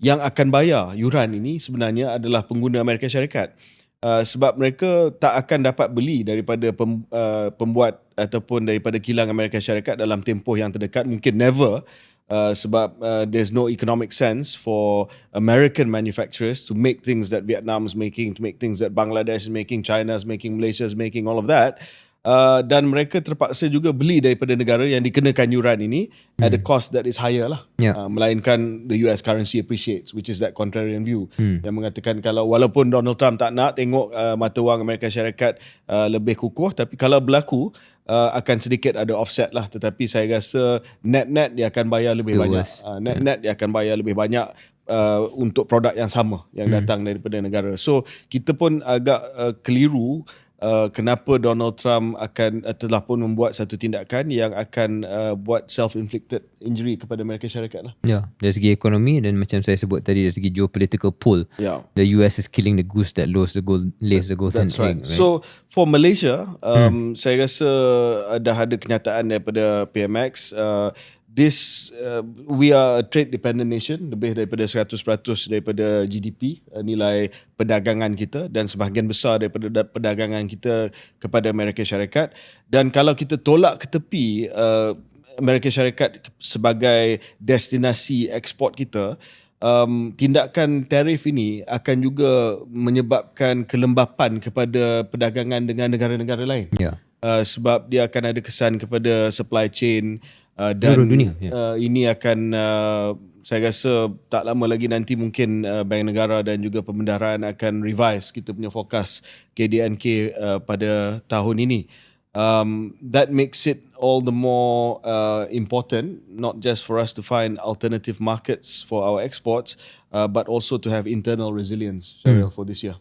yang akan bayar yuran ini sebenarnya adalah pengguna Amerika Syarikat. Uh, sebab mereka tak akan dapat beli daripada pem, uh, pembuat ataupun daripada kilang Amerika Syarikat dalam tempoh yang terdekat mungkin never uh, sebab uh, there's no economic sense for American manufacturers to make things that Vietnam is making to make things that Bangladesh is making China is making Malaysia is making all of that uh, dan mereka terpaksa juga beli daripada negara yang dikenakan yuran ini hmm. at a cost that is higher lah. Yeah. Uh, melainkan the US currency appreciates which is that contrarian view Hmm. yang mengatakan kalau walaupun Donald Trump tak nak tengok uh, mata wang Amerika Syarikat uh, lebih kukuh tapi kalau berlaku uh, akan sedikit ada offset lah tetapi saya rasa net-net dia akan bayar lebih Still banyak. Uh, net-net dia akan bayar lebih banyak Uh, untuk produk yang sama yang Hmm. datang daripada negara. So kita pun agak uh, keliru uh, kenapa Donald Trump akan uh, telah pun membuat satu tindakan yang akan uh, buat self-inflicted injury kepada Amerika Syarikat lah. Ya, dari segi ekonomi dan macam saya sebut tadi dari segi geopolitical pull, Ya. the US is killing the goose that lays the gold lays the golden That's right. egg. Right? So for Malaysia, um, saya rasa uh, dah ada kenyataan daripada PMX. Uh, this uh, we are a trade dependent nation lebih daripada 100% daripada GDP uh, nilai perdagangan kita dan sebahagian besar daripada da- perdagangan kita kepada Amerika Syarikat dan kalau kita tolak ke tepi uh, Amerika Syarikat sebagai destinasi ekspor kita um, tindakan tarif ini akan juga menyebabkan kelembapan kepada perdagangan dengan negara-negara lain. Ya. Uh, sebab dia akan ada kesan kepada supply chain uh, dan Seluruh dunia, ya. uh, ini akan uh, saya rasa tak lama lagi nanti mungkin uh, Bank Negara dan juga Pembendaharaan akan revise kita punya forecast KDNK uh, pada tahun ini. Um, that makes it all the more uh, important, not just for us to find alternative markets for our exports, uh, but also to have internal resilience, Cheryl, for this year.